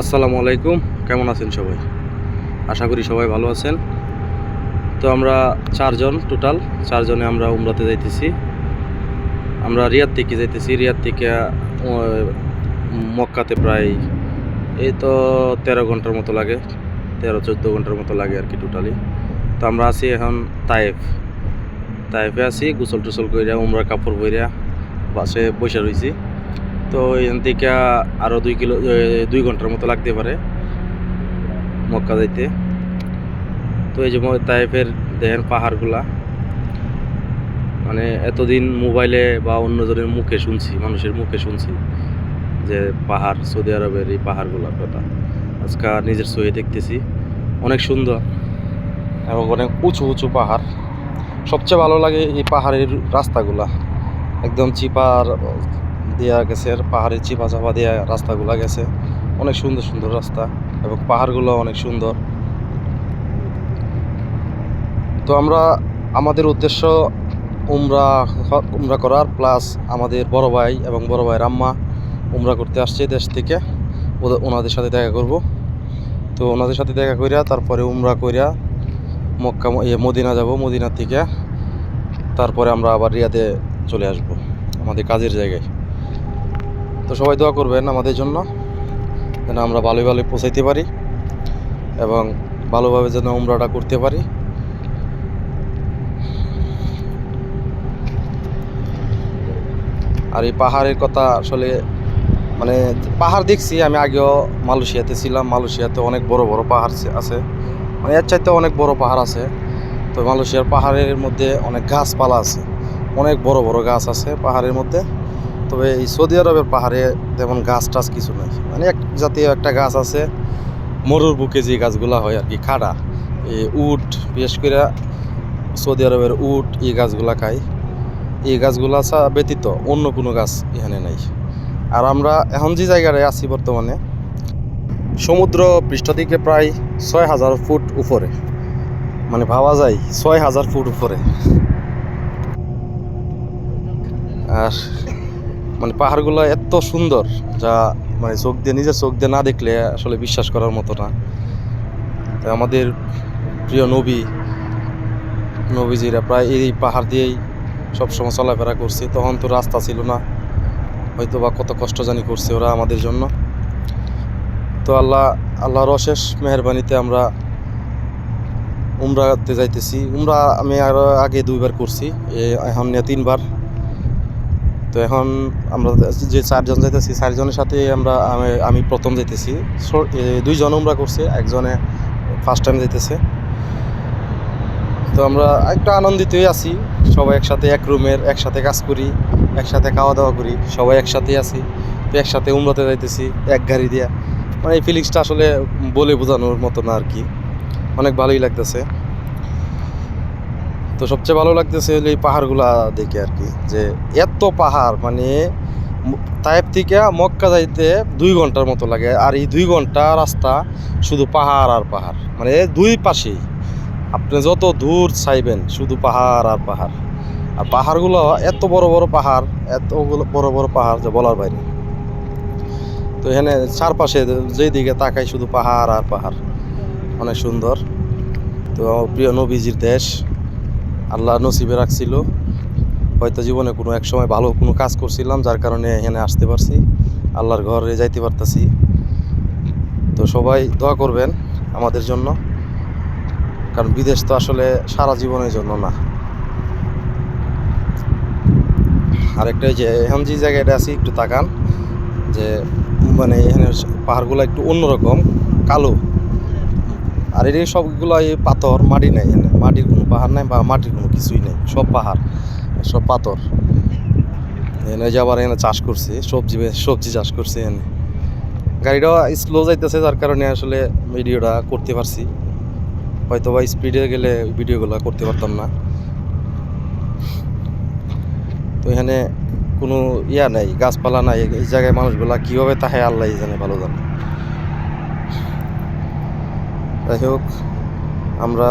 আসসালামু আলাইকুম। কেমন আছেন সবাই? আশা করি সবাই ভালো আছেন। তো আমরা চারজন টোটাল চারজনে আমরা উমরাতে যাইতেছি। আমরা রিয়াদ থেকে যাইতেছি। রিয়াদ থেকে মক্কাতে প্রায় এই তো তেরো ঘণ্টার মতো লাগে। তেরো, চোদ্দ ঘণ্টার মতো লাগে আর কি টোটালি তো আমরা আছি এখন তায়েফ। তায়েফে আছি গোসল টোসল কইরা, উমরা কাপড় বইরা বাসে বসে রয়েছি তো এখান থেকে আরও দুই কিলো দুই ঘণ্টার মতো লাগতে পারে মক্কা যাইতে। তো এই যে তাইফের দেখেন পাহাড়গুলা। মানে এতদিন মোবাইলে বা অন্যজনের মুখে শুনছি, মানুষের মুখে শুনছি যে পাহাড়, সৌদি আরবের এই পাহাড়গুলোর কথা। আজকে নিজের চোখে দেখতেছি, অনেক সুন্দর। এবং অনেক উঁচু উঁচু পাহাড়। সবচেয়ে ভালো লাগে এই পাহাড়ের রাস্তাগুলা। একদম চিপার দেওয়া গেছে পাহাড়ের চিপা চাপা দেওয়া রাস্তাগুলা গেছে। অনেক সুন্দর সুন্দর রাস্তা এবং পাহাড়গুলো অনেক সুন্দর। তো আমরা, আমাদের উদ্দেশ্য উমরা উমরা করার প্লাস আমাদের বড় ভাই এবং বড় ভাইয়ের আম্মা উমরা করতে আসছে দেশ থেকে। ওদের ওনাদের সাথে দেখা করব। তো ওনাদের সাথে দেখা করিয়া তারপরে উমরা করিয়া মক্কা ইয়ে মদিনা যাব, মদিনা থেকে। তারপরে আমরা আবার রিয়াদে চলে আসব, আমাদের কাজের জায়গায়। তো সবাই দোয়া করবেন আমাদের জন্য, যেন আমরা ভালোই ভালোই পৌঁছাইতে পারি এবং ভালোভাবে যেন উমরাটা করতে পারি। আর এই পাহাড়ের কথা আসলে মানে পাহাড় দেখছি, আমি আগেও মালয়েশিয়াতে ছিলাম, মালয়েশিয়াতে অনেক বড় বড় পাহাড় আছে- মানে এর চাইতে অনেক বড় পাহাড় আছে। তো মালয়েশিয়ার পাহাড়ের মধ্যে অনেক গাছপালা আছে, অনেক বড় বড় গাছ আছে পাহাড়ের মধ্যে। তবে এই সৌদি আরবের পাহাড়ে তেমন গাছ টাছ কিছু নাই। মানে এক জাতীয় একটা গাছ আছে, মরুর বুকে যে গাছগুলা হয় আর কি, খাড়া। এই উট, বিশেষ করে সৌদি আরবের উট, এই গাছগুলা খায়। এই গাছগুলা ব্যতীত অন্য কোনো গাছ এখানে নাই। আর আমরা এখন যে জায়গায় আছি বর্তমানে, সমুদ্র পৃষ্ঠ থেকে প্রায় ছয় হাজার ফুট উপরে। মানে ভাবা যায়, ছয় হাজার ফুট উপরে। আর মানে পাহাড়গুলো এত সুন্দর যা মানে চোখ দিয়ে, নিজের চোখ দিয়ে না দেখলে আসলে বিশ্বাস করার মতো না। তো আমাদের প্রিয় নবী, নবীজিরা প্রায় এই পাহাড় দিয়েই সবসময় চলাফেরা করছে। তখন তো রাস্তা ছিল না হয়তো বা কত কষ্ট জানি করছে ওরা আমাদের জন্য। তো আল্লাহ, আল্লাহর অশেষ মেহরবানিতে আমরা উমরাতে যাইতেছি। উমরা আমি আরও আগে দুইবার করছি এখন তিনবার। তো এখন আমরা যে চারজন যাইতেছি চারজনের সাথে আমরা আমি প্রথম এ, দুইজন উমরা করছে একজনে ফার্স্ট টাইম যাইতেছে। তো আমরা একটু আনন্দিতই আছি সবাই একসাথে এক রুমের একসাথে কাজ করি একসাথে খাওয়া দাওয়া করি সবাই একসাথে আছি। তো একসাথে উমরাতে যাইতেছি এক গাড়ি দিয়া। মানে এই ফিলিংসটা আসলে বলে বোঝানোর মতো না আর কি। অনেক ভালোই লাগতেছে। তো সবচেয়ে ভালো লাগতেছে এই পাহাড়গুলা দেখে আর কি, যে এত পাহাড় মানে তায়েব থেকে মক্কা যাইতে দুই ঘণ্টার মতো লাগে, আর এই দুই ঘণ্টা রাস্তা শুধু পাহাড় আর পাহাড় মানে দুই পাশেই। আপনি যত দূর চাইবেন শুধু পাহাড় আর পাহাড়। আর পাহাড়গুলো এত বড় বড় পাহাড় এতগুলো বড় বড় পাহাড় যে বলার বাইরে তো এখানে চারপাশে যেই দিকে তাকাই শুধু পাহাড় আর পাহাড়, অনেক সুন্দর। তো প্রিয় নবীজির দেশ আল্লাহ নসিবে রাখছিল। হয়তো জীবনে কোনো এক সময় ভালো কোনো কাজ করছিলাম, যার কারণে এখানে আসতে পারছি। আল্লাহর ঘরে যাইতে পারতাছি। তো সবাই দোয়া করবেন আমাদের জন্য। কারণ বিদেশ তো আসলে সারা জীবনের জন্য না। আরেকটা যে, এখন যে জায়গাটা আছি, একটু তাকান। যে মানে এখানে পাহাড়গুলো একটু অন্যরকম, কালো। আর এই সবগুলো এই পাথর, মাটি নাই এখানে। মাটির কোনো পাহাড় নাই বা মাটির কোনো কিছুই নেই, সব পাহাড়, সব পাথর। এখানে যে আবার এখানে চাষ করছে, সবজি সবজি চাষ করছে এখানে। গাড়িটা স্লো যাইতেছে যার কারণে আসলে ভিডিওটা করতে পারছি। হয়তো বা স্পিডে গেলে ভিডিওগুলো করতে পারতাম না। তো এখানে কোনো ইয়া নাই, গাছপালা নাই, এই জায়গায় মানুষগুলা কীভাবে তাহে আল্লাহ জানে, ভালো জানে। যাই হোক, আমরা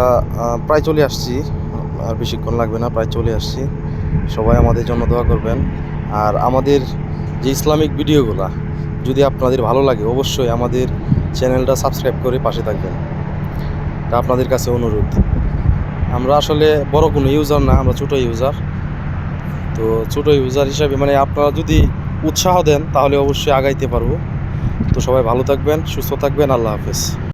প্রায় চলে আসছি। আর বেশিক্ষণ লাগবে না, প্রায় চলে আসছি। সবাই আমাদের জন্য দোয়া করবেন। আর আমাদের যে ইসলামিক ভিডিওগুলো, যদি আপনাদের ভালো লাগে, অবশ্যই আমাদের চ্যানেলটা সাবস্ক্রাইব করে পাশে থাকবেন। এটা আপনাদের কাছে অনুরোধ। আমরা আসলে বড় কোনো ইউজার না, আমরা ছোটো ইউজার। তো ছোটো ইউজার হিসাবে মানে আপনারা যদি উৎসাহ দেন, তাহলে অবশ্যই আগাইতে পারব। তো সবাই ভালো থাকবেন, সুস্থ থাকবেন, আল্লাহ হাফেজ।